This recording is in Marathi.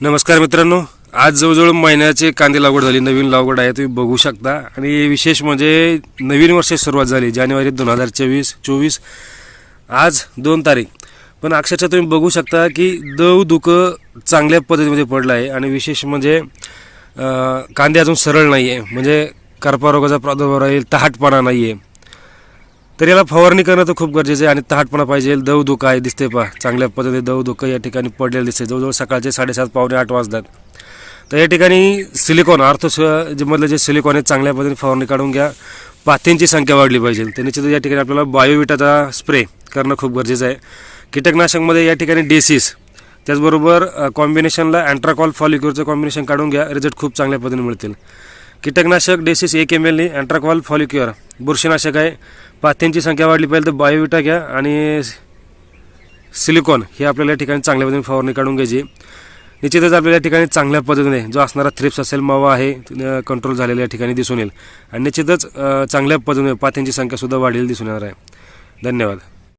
नमस्कार मित्रांनो. आज जवळजवळ महिन्याचे कांदे लागवड झाली नवीन लागवड आहे तुम्ही बघू शकता. आणि विशेष म्हणजे नवीन वर्षाची सुरुवात झाली जानेवारी दोन हजार चोवीस चोवीस. आज दोन तारीख. पण अक्षरशः तुम्ही बघू शकता की दव दुखं चांगल्या पद्धतीमध्ये पडलं आहे आणि विशेष म्हणजे कांदे अजून सरळ नाही आहे म्हणजे करपा रोगाचा प्रादुर्भाव राहील तहाटपणा नाही आहे तर याला फवारणी करणं तर खूप गरजेचं आहे आणि तहाटपणा पाहिजे. दव धुका आहे दिसते पहा. चांगल्या पद्धतीने दव धुकं या ठिकाणी पडलेलं दिसते जवळजवळ सकाळचे साडेसात पावणे आठ वाजतात. तर या ठिकाणी सिलिकॉन अर्थ जे मधलं जे सिलिकॉन आहे चांगल्या पद्धतीने फवारणी काढून घ्या. पाथींची संख्या वाढली पाहिजे. तर निश्चित या ठिकाणी आपल्याला बायोविटाचा स्प्रे करणं खूप गरजेचं आहे. कीटकनाशकमध्ये या ठिकाणी डेसिस त्याचबरोबर कॉम्बिनेशनला अँट्राकॉल फॉलिक्युरचं कॉम्बिनेशन काढून घ्या. रिझल्ट खूप चांगल्या पद्धतीने मिळतील. कीटकनाशक डेसिस एक एम एलनी अँट्राकॉल फॉलिक्युअर बुरशीनाशक आहे. पाथ्यांची संख्या वाढली पाहिजे तर बायोविटा घ्या आणि सिलिकॉन हे आपल्याला या ठिकाणी चांगल्या पद्धतीने फवारणी काढून घ्यायची. निश्चितच आपल्याला या ठिकाणी चांगल्या पद्धतीने जो असणारा थ्रिप्स असेल मावा आहे कंट्रोल झालेला या ठिकाणी दिसून येईल. आणि निश्चितच चांगल्या पद्धतीने पाथ्यांची संख्यासुद्धा वाढलेली दिसून येणार आहे. धन्यवाद.